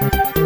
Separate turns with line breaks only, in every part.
Thank you.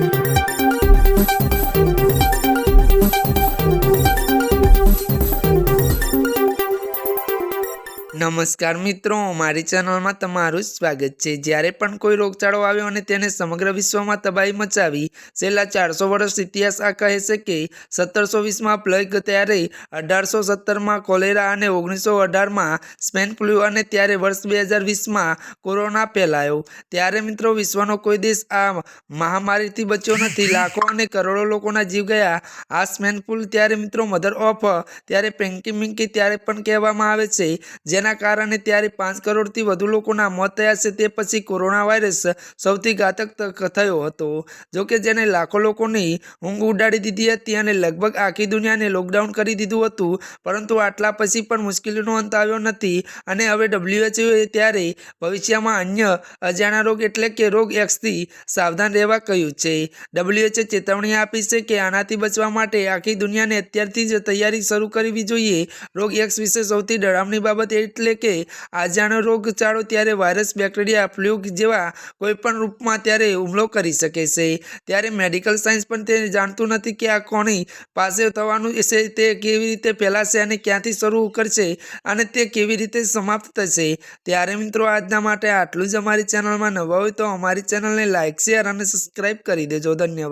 નમસ્કાર મિત્રો, મારી ચેનલમાં તમારું સ્વાગત છે. જ્યારે પણ કોઈ રોગચાળો આવ્યો અને તેને સમગ્ર વિશ્વમાં તબાહી મચાવી, છેલ્લા ચારસો વર્ષ ઇતિહાસ આ કહે છે કે, સત્તરસો વીસમાં પ્લેગ ત્યારે અઢારસો સત્તરમાં કોલેરા અને ઓગણીસો અઢારમાં સ્પેન ફ્લૂ અને ત્યારે વર્ષ બે હજાર વીસમાં કોરોના ફેલાયો. ત્યારે મિત્રો, વિશ્વનો કોઈ દેશ આ મહામારીથી બચ્યો નથી. લાખો અને કરોડો લોકોના જીવ ગયા. આ સ્પેન ફ્લૂ ત્યારે મિત્રો, મધર ઓફ, ત્યારે પેન્કી મિંકી ત્યારે પણ કહેવામાં આવે છે, જેના કારણે ત્યારે પાંચ કરોડથી વધુ લોકોના મોત થયા છે, તે પછી કોરોના વાયરસ સૌથી ઘાતક થયો હતો. જોકે જેને લાખો લોકોની ઊંઘ ઉડાડી દીધી હતી અને લગભગ આખી દુનિયાને લોકડાઉન કરી દીધું હતું, પરંતુ આટલા પછી પણ મુશ્કેલીનો અંત આવ્યો નથી અને હવે ડબ્લ્યુએચઓએ ત્યારે ભવિષ્યમાં અન્ય અજાણા રોગ એટલે કે રોગ એક્સથી સાવધાન રહેવા કહ્યું છે. ડબ્લ્યુએચએ ચેતવણી આપી છે કે આનાથી બચવા માટે આખી દુનિયાને અત્યારથી જ તૈયારી શરૂ કરવી જોઈએ. રોગ એક્સ વિશે સૌથી ડરામણી બાબત એટલે કે આજાણો રોગચાળો ત્યારે વાયરસ બેક્ટેરિયા ફ્લૂ જેવા કોઈપણ રૂપમાં ત્યારે હુમલો કરી શકે છે. ત્યારે મેડિકલ સાયન્સ પણ તે જાણતું નથી કે આ કોની પાસે થવાનું છે, તે કેવી રીતે ફેલાશે અને ક્યાંથી શરૂ કરશે અને તે કેવી રીતે સમાપ્ત થશે. ત્યારે મિત્રો, આજના માટે આટલું જ અમારી ચેનલમાં નવા હોય તો અમારી ચેનલને લાઇક શેર અને સબસ્ક્રાઈબ કરી દેજો. ધન્યવાદ.